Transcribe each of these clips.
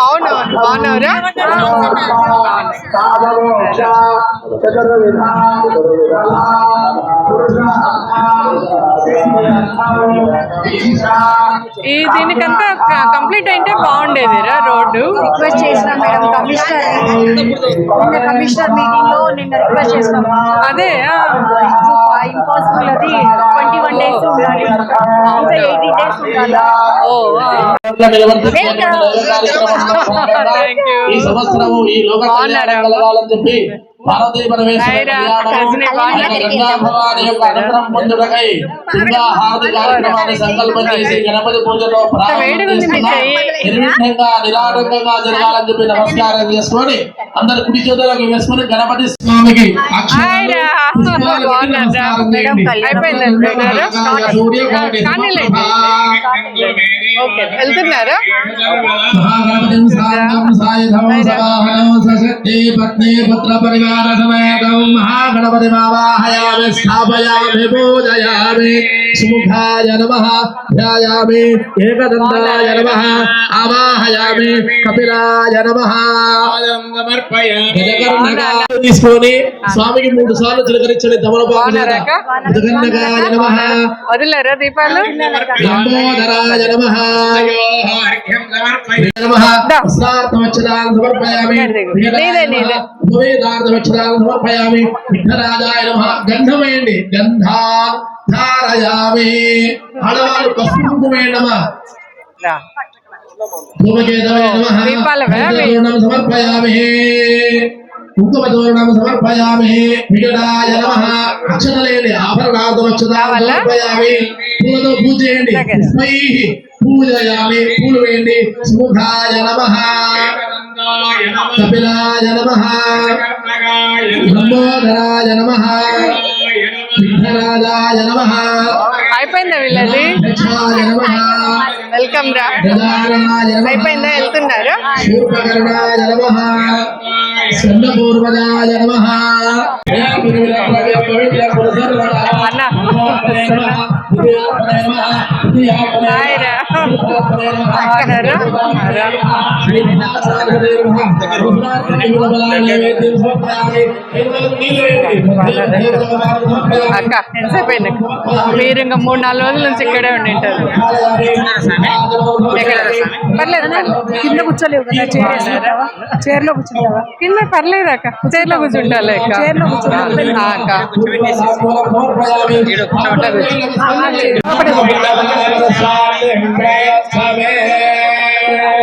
అవును ఈ దీనికంతా కంప్లీట్ అయితే బాగుండేదిరా రోడ్డు. రిక్వెస్ట్ చేసినాం మేడం కమిషనర్ నిన్న కమిషనర్ మీటింగ్లో నిన్న రిక్వెస్ట్ చేసినాం. అదే. ఇంపాసిబుల్ అది. ట్వంటీ వన్ డేస్ ఉండాలి. ఇంకా ఎయిటీ డేస్ ఉండాలా. ఈ సంవత్సరము ఈ లోక బాగున్నారా? కళ్యాణం కలగాలని చెప్పి కార్యక్రమాన్ని సంకల్పం చేసి గణపతి పూజలో. నిర్విఘ్నంగా నిరాటంకంగా జరగాలని చెప్పి నమస్కారం చేసుకొని అందరు కుడి చేతులకు వేసుకొని గణపతి స్వామికి హాయ్రా. ఓకే వెళ్తున్నారా? మహాగణపతిం ఆవాహయామి స్థాపయామి పూజయామి సుముఖాయ నమః ధ్యాయామి ఏకదంతాయ నమః ఆవాహయామి కపిలాయ నమః. గజకర్ణగా తీసుకొని స్వామికి మూడు సార్లు అక్క? గజకర్ణగాయ నమః. వదిలేరా దీపాలు? లంబోదరాయ నమః. సమర్పయామి. సమర్పయామి. విఘ్నరాజాయ నమః. గంధమేయండి. గంధాన్ ధారయామి. ఆడవాళ్ళు పసుపు కుంకుమేయండి నమః. రా. ధూమకేతవే నమః. దీపాలవే అవి? హరితతోరణం సమర్పయామి. కుంకుమతోరణం సమర్పయామి. వికటాయ నమః. అక్షతలేని ఆభరణార్థమచ్చదాన్ కావాలా? సమర్పయామి. పూలతో పూజ చేయండి. పూజయామి పూలు వేయండి సుముఖాయ నమః కపిలాయ నమః లంబోదరాయ నమః విఘ్నరాజాయ నమః అయిపోయిందా వీళ్ళది వెల్కమ్ రా గజాననాయ నమః అయిపోయిందా వెళ్తున్నారా శూర్పకర్ణాయ నమః స్కందపూర్వజాయ నమః అన్న. అక్క ఎంతసేపు అయింది మీరు ఇంకా మూడు నాలుగు రోజుల నుంచి ఇక్కడే ఉండి ఉంటారు. పర్లేదు. కింద కూర్చోలేవు కదా చైర్ చైర్లో కూర్చుంటావా? కింద పర్లేదు అక్క. చైర్లో కూర్చుంటాలే అక్క. చైర్లో కూర్చోవాలి. ఆ, అక్క.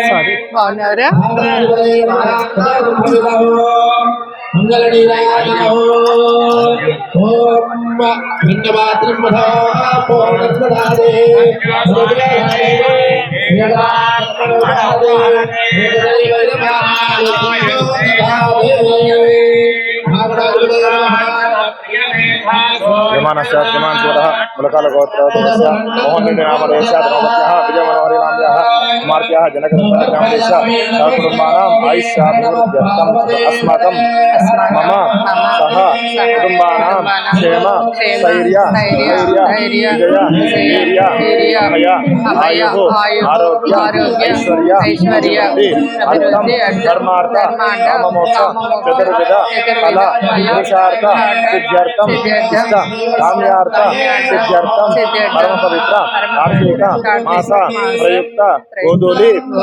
సారీ బాగున్నారా విమానస్ విమాన్ శివ ములకాల గోత్ర మోహన్ రెడ్డి నామదేశ విజయ మనోహరి నామ్యా కుమార్త్యా జనకరామదేశ సహకుటుంబానాం ఆయుష్యాభివృద్ధ్యర్థం అస్మాకం మమ సహ కుటుంబానాం క్షేమ స్థైర్య ధైర్య విజయ వీర్య అభయ ఆయు ఆరోగ్య ఐశ్వర్య ఐశ్వర్య అర్థం ధర్మార్థ काम्यार्थ प्रयुक्त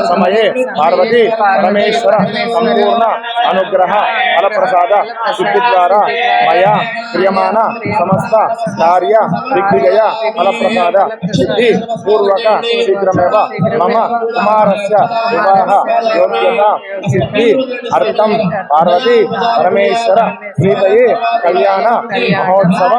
समये, पार्वती, परमेश्वर, संपूर्ण, अनुग्रह फल प्रसाद सिद्धि द्वारा मया, क्रियमाण, समस्त, कार्य, दिग्विजय फल प्रसाद सिद्धि, पूर्वक, शीघ्रमेव, मम, कुमारस्य विवाह, योग्यता, सिद्धि, अर्थम, पार्वती, परमेश्वर कल्याण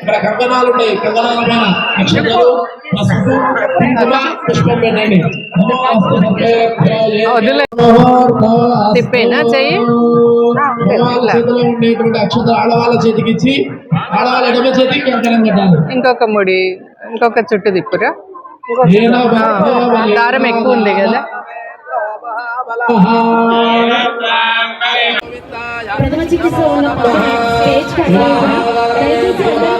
ఇక్కడ కంకణాలు ఉన్నాయి కంకణాల పైన నక్షత్రాలు పసుపు కుంకుమ పుష్పం పెట్టండి. వదిలే. తిప్పేనా చెయ్యి? వాళ్ళ చేతిలో ఉండేటువంటి అక్షత ఆడవాళ్ళ చేతికి ఇచ్చి ఆడవాళ్ళ ఎడమ చేతికి కంకణం కట్టాలి. ఇంకొక ముడి ఇంకొక చుట్టు తిప్పురా. దారం ఎక్కువ ఉంది కదా. ప్రథమ చికిత్స కట్టాలి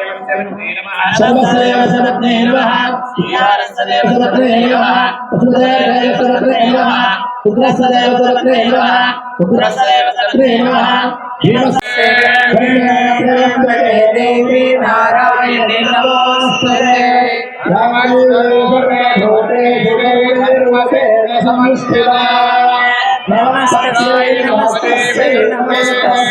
सर्वस्वेव सर्वज्ञे नमः श्रीहारस्यदेव सर्वज्ञे नमः पुत्रदेव सर्वज्ञे नमः पुत्रस्यदेव सर्वज्ञे नमः पुत्रस्यदेव सर्वज्ञे नमः देवी नारायणे नमोस्तुते रामायुधरूपणे भूते जगेर्वसे समस्थिता नमस्ते नमस्ते नमस्ते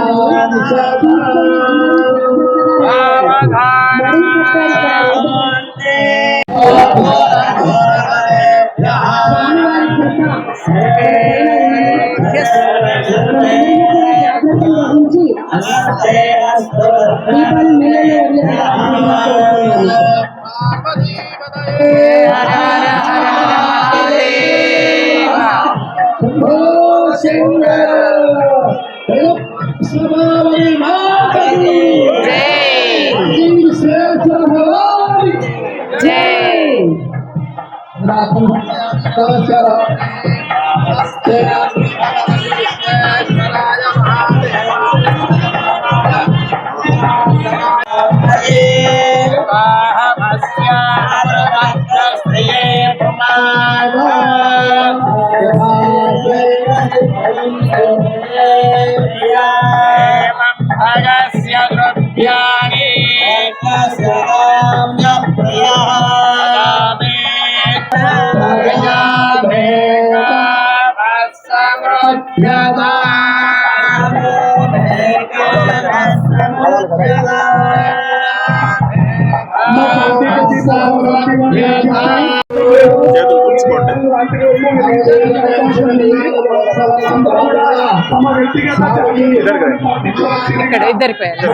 ఇక్కడ ఇద్దరికి వేయాలి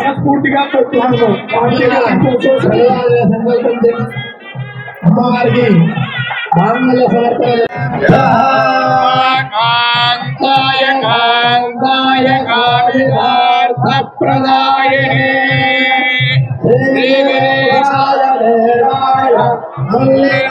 అమ్మవారికి మాంగళ్య సమర్పణ కాంతాయ కాంతాయ కామితార్థ ప్రదాయనే దేవాయ మంగళ.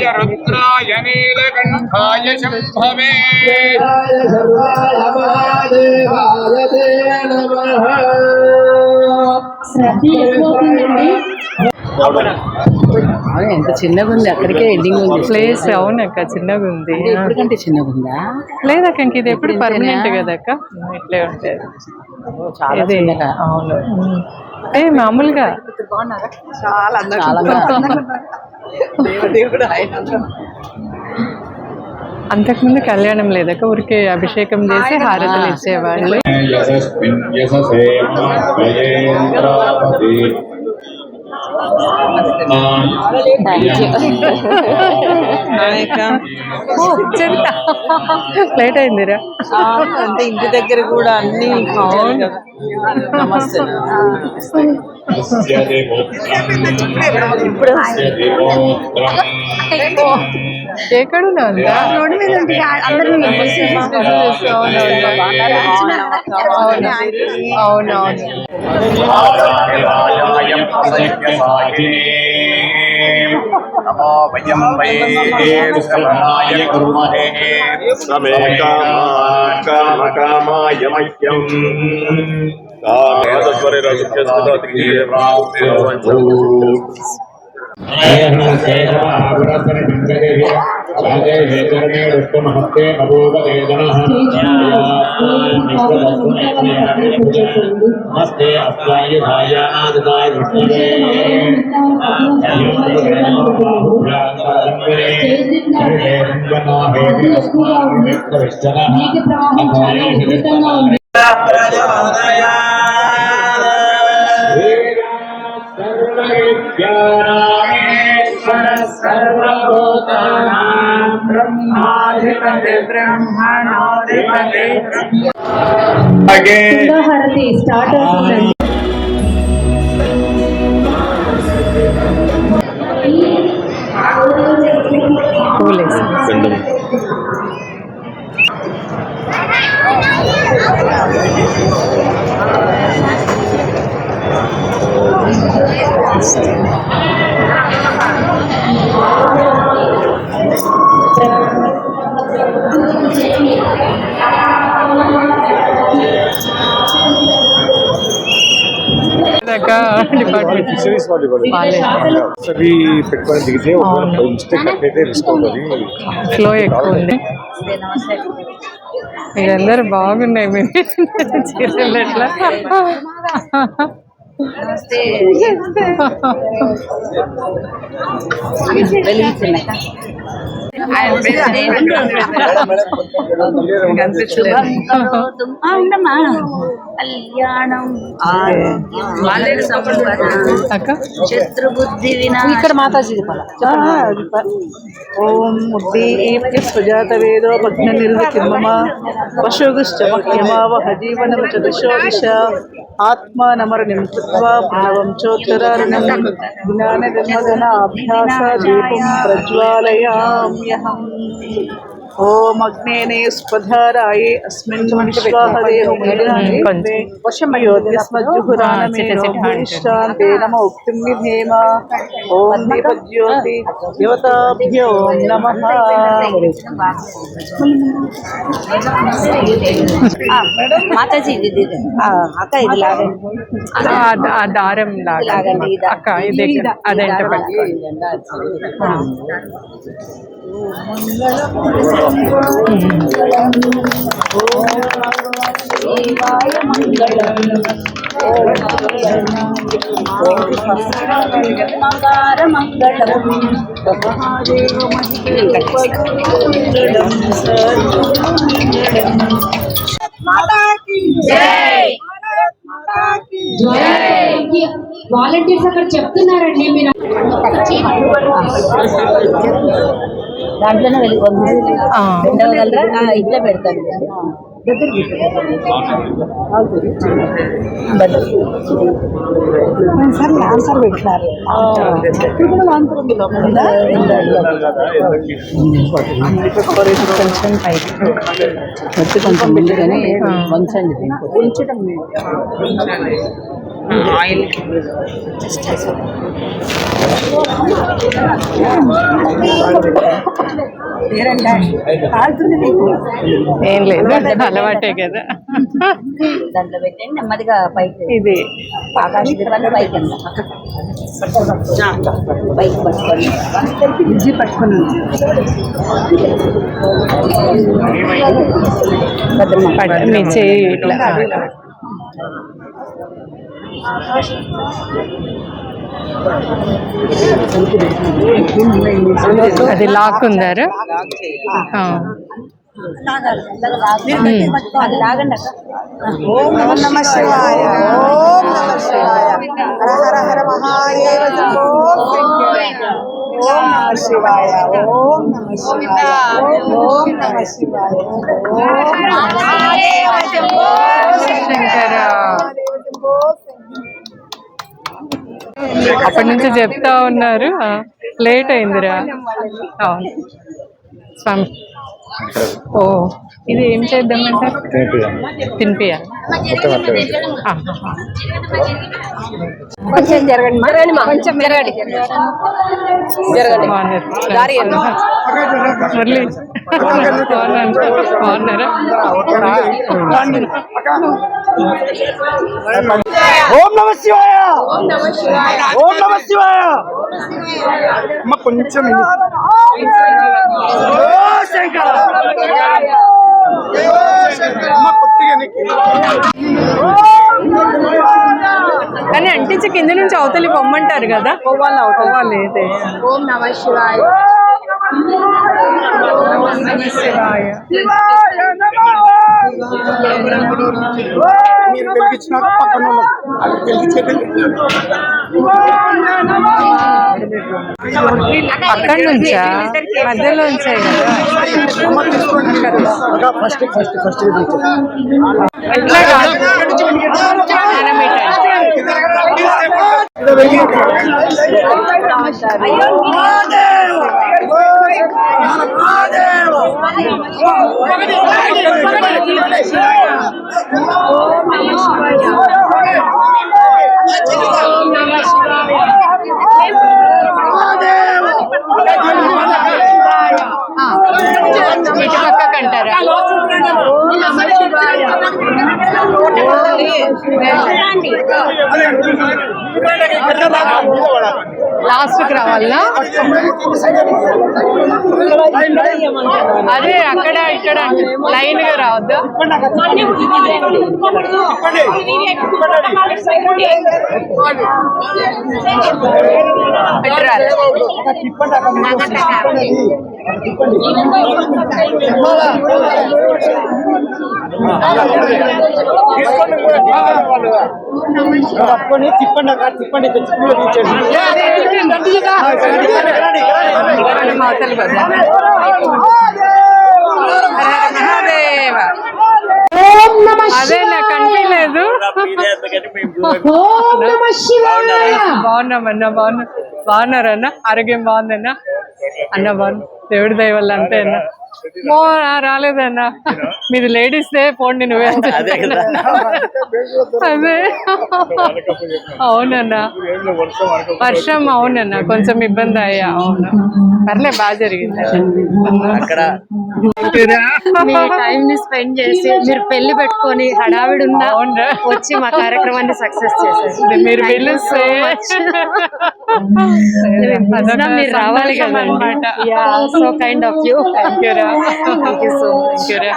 य रुद्राय नीलकण्ठाय शम्भवे नमः ఎంత చిన్నగా ఉంది అక్కడికే ఎండింగ్ ఉంది. ప్లేస్ అవునక్క చిన్నగా ఉంది. అంటే ఎప్పటికంటే చిన్నగా ఉందా? లేదక్క ఇంక ఇది ఎప్పుడు పర్మనెంట్ కదక్క ఇట్లే ఉంటుంది. చాలా ఇది. చిన్నగా. అవును. ఏ మామూలుగా? చాలా అంతకుముందు కళ్యాణం లేదక్క ఊరికే అభిషేకం చేసి హారతలు ఇచ్చేవాళ్ళు. లేట్ అయిందిరా అంటే ఇంటి దగ్గర కూడా అన్ని అవును నమస్తే ఇప్పుడు ఎక్కడున్నా ఉందా రోడ్డు మీద ఉంటే అందరూ అవునవును नमो वयं वये सर्वाय कुर्महे समे कामा मह्यम् कामेतत्वरे रजुक्यस्तदा त्रिये प्राप्तिर्वजू विष्णुमहस्ते अपूर्ववेदनः नमस्ते अस्मायुधायादिताय विष्णवे హారతి స్టార్ట్ అవుతుందండి డిపార్ట్మెంట్. ఫిషరీస్ అవి పెట్టుకొని దిగితే అవును. మిస్టేక్ అట్లయితే రిస్క్ అవుతుంది. ఫ్లో ఎక్కువ ఉంది. మీరందరూ బాగున్నాయి. మీరు చీరలు ఎట్లా? ఉండమ్మా కళ్యాణం అక్క శత్రుబుద్ధి వినా ఇక్కడ మాతాజీ ఓం ఉద్దీప్య సుజాత వేదో భగ్న నిర్వికిర్మమ పశుగుశ్చ మహ్యమావహ జీవనం చ దిశో దిశ ఆత్మానమరణిం కృత్వా ప్రణవం చోత్తరారుణం జ్ఞాన అభ్యాస దీపం ప్రజ్వాలయామ్యహం ఓం అగ్నేనే స్వధారాయే అస్మిన్ విశ్వాహదేహురానమే నమ ఉక్తిం విధేమ ఓం దీపజ్యోతి దేవతాభ్యో నమ మాతాజీ ఇది ఇది. అక్క ఇది లాగండి ఆ- ఆ దారం లాగా లాగండి, ఈ దారం. అక్క ఇది అదంటే పట్టుకో మంగార మంగళం వాలంటీర్స్ అక్కడ చెప్తున్నారండి మీరు దాంట్లోనే వెళ్ళి ఇట్లా పెడతారు ఆన్సర్ పెట్టినారు. కొంచెం పైకి వచ్చి కొంచెం వంచండి దీంట్లో. ఉంచడం ఆయిల్. ఏం లేదు అలవాటే కదా. దాంట్లో పెట్టండి నెమ్మదిగా పైకి ఇది. ఆకాశ పైకి పట్టుకుని పట్టు మీ చేయి ఇట్లా. అది లాగండి అక్క ఓం నమ శివాయ. ఓం నమ శివాయ. హర హర హర మహాదేవ. ఓం నమ శివాయ. ఓం నమ శివాయ. ఓం నమ శివాయ. ఓం శంకర అప్పటి నుంచి చెప్తా ఉన్నారు. లేట్ అయిందిరా. అవును. స్వామి. ఓ ఇది ఏం చేద్దామంటారు తినిపియాలి ఆ. కొంచెం జరగండి కొంచెం జరగండి. జరగండి. బాగున్నారు. మురళి బాగున్నాను బాగున్నారా? ఓం నమ శివాయ. ఓం నమ శివాయ. అమ్మ కొంచెం ఓ శంకర అమ్మ కొద్దిగా నీకు. కానీ అంటించి కింద నుంచి అవతలి పొమ్మంటారు కదా? పోవాలి అయితే. ఓం నమ శివాయ. మీరు వెలిగించినాక పక్కన అది వెలిగించేది అక్కడి నుంచా మధ్యలో కదా. అక్క ఫస్ట్ ఫస్ట్ ఫస్ట్ ఎట్లా కాదు మనం ఇట్లా. ఆ. ఇటు పక్కకు అంటారా లాస్ట్కి రావాలా అదే అక్కడ ఇక్కడ లైన్గా రావద్దా ఇటు రాదు. పట్టుకొని తిప్పండి అక్క తిప్పండి అదే నాకు శివాయ బాగున్నామన్నా బాగున్నా బాగున్నారన్న ఆరోగ్యం బాగుందన్నా అన్న బాగున్నా దేవుడి దయ వల్ల అంతే అన్న మో రాలేదన్నా. మీది లేడీస్ డే పోండి నువ్వే. అదే అవునన్నా. వర్షం అవునన్నా కొంచెం ఇబ్బంది అయ్యా అవును. పర్లే బాగా జరిగింది. మీ టైం ని స్పెండ్ చేసి మీరు పెళ్ళి పెట్టుకొని హడావిడి ఉన్నా అవునా వచ్చి మా కార్యక్రమాన్ని సక్సెస్ చేశారు. మీరు పిలిస్తే మీరు రావాలి కదా అనమాట so kind of you thank you రా thank you so much thank you రా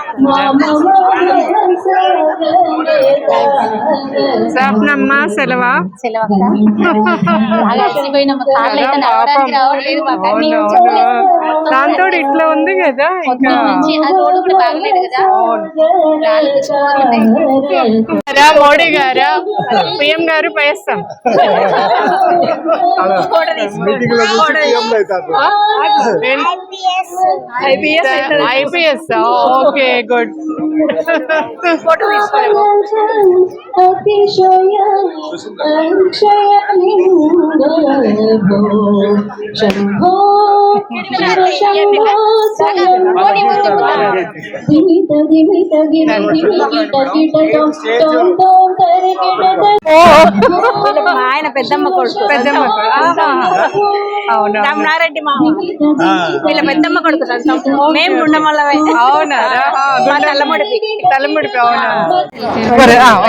స్వప్నమ్మ సెలవా సెలవక్క బాగా అలసిపోయినాము దాంతో ఇట్లా ఉంది కదా ఇంకా. మోడీ గారా పిఎం గారు పైస్తాం ఐపీఎస్ ఓకే గుడ్. అతిశయ శంభో ఆయన పెద్దమ్మ కొడుకు. పెద్దమ్మ రమణారెడ్డి మా వీళ్ళ పెద్దమ్మ కొడుకుతారు మేము గుండమల్లవే అవునా? తల్లముడిపి తలముడిపి. అవునా?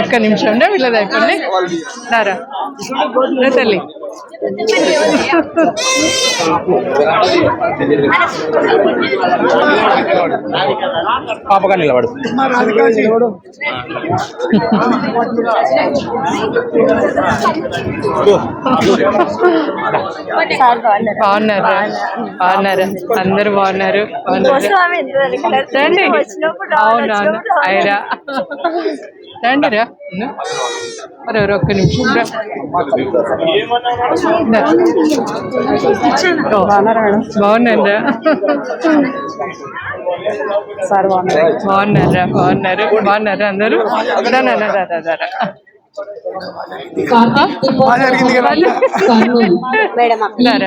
ఒక్క నిమిషం వీళ్ళది అయిపోయింది. రారా. రా తల్లి పాపగా నిలబడు బాగున్నారా బాగున్నారా అందరూ బాగున్నారు బాగున్నారు రండి అవునవును అయిరా రండి రా మరి ఎవరు ఒక్క నిమిషం రా ఓ, బాగున్నాను రా బాగున్నారా? బాగున్నారు? బాగున్నారు? అందరూ? రా,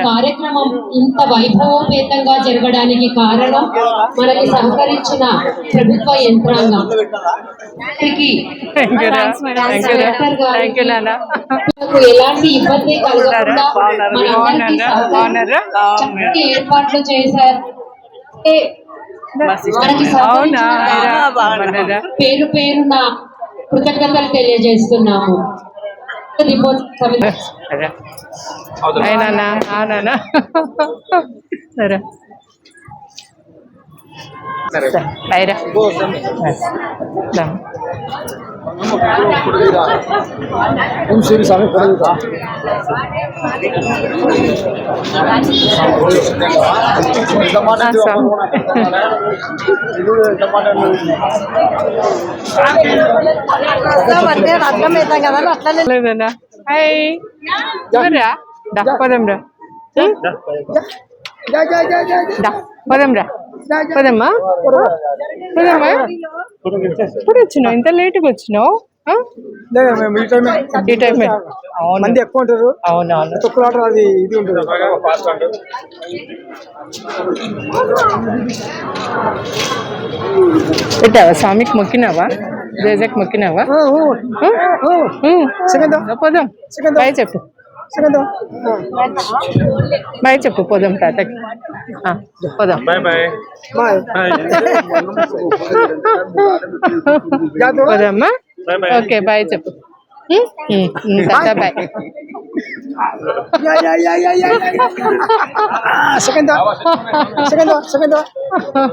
కార్యక్రమం ఇంత వైభవోపేతంగా జరగడానికి కారణం మనకి సహకరించిన ప్రభుత్వ యంత్రాంగం. ఎలాంటి ఇబ్బంది కలగకుండా? మనందరికీ ఏర్పాట్లు చేశారు. మనకి పేరు పేరున కృతజ్ఞతలు తెలియజేస్తున్నాము. రిపోర్ట్ సరే. అయిరా దా. ఆ, సార్. అర్థమవుతాం కదా అట్లనే లేదన్నా హాయ్ రా దా పదం రా దా పదం రా పదమ్మా? పదమ్మా? ఇప్పుడు వచ్చినావు? ఇంత లేట్గా వచ్చినావు? ఈ టైం మంది ఎక్కువ ఉంటారు. అవునవును ఆర్డర్ అది ఇది ఉంటుంది. పెట్టావా? స్వామికి మొక్కినావా? జయజక్ మొక్కినావా? పోదాం. బాయ్ చెప్పు. బాయ్ చెప్పు పోదాం తాతకి పోదాం. Bye bye. బాయ్. పోదామా? Bye bye. ఓకే బాయ్ చెప్పు. ఉమ్, ఉమ్, ఉమ్, తాత bye. Second second second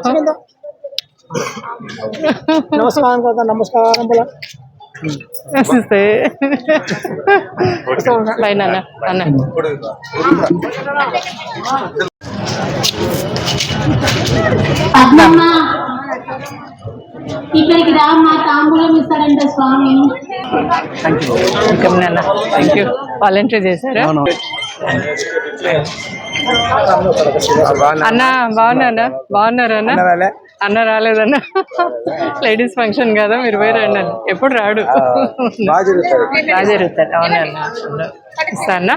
second నమస్కారం నమస్కారం బోలా నమస్తే నాన్న అన్న. పద్మమ్మ ఇక్కడికి రా మా తాంబూలం ఇస్తాడంట స్వామి. థ్యాంక్ యూ వాలంటీర్ చేశారా? అన్న బాగున్నానా బాగున్నారా? అన్న రాలేదన్న. లేడీస్ ఫంక్షన్ కదా మీరు పోయి రండి అన్న. ఎప్పుడు రాడు. బాగా జరుగుతుంది అవునా అన్న.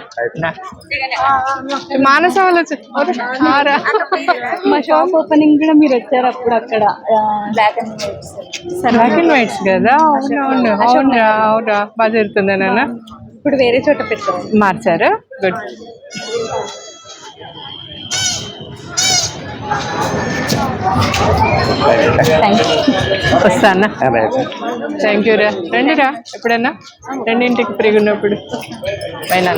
మానస. మా షాప్ ఓపెనింగ్ కూడా మీరు వచ్చారు అప్పుడు అక్కడ. Black and white black and whites కదా? అవునవును అవునా. అవునా? బాగా జరుగుతుంది నాన్న ఇప్పుడు వేరే చోట పెట్టారు. మార్చారా? గుడ్ వస్తానా? థ్యాంక్ యూ రా. రండి రా ఎప్పుడన్నా? రెండింటికి ఫ్రీగా ఉన్నప్పుడు. పైన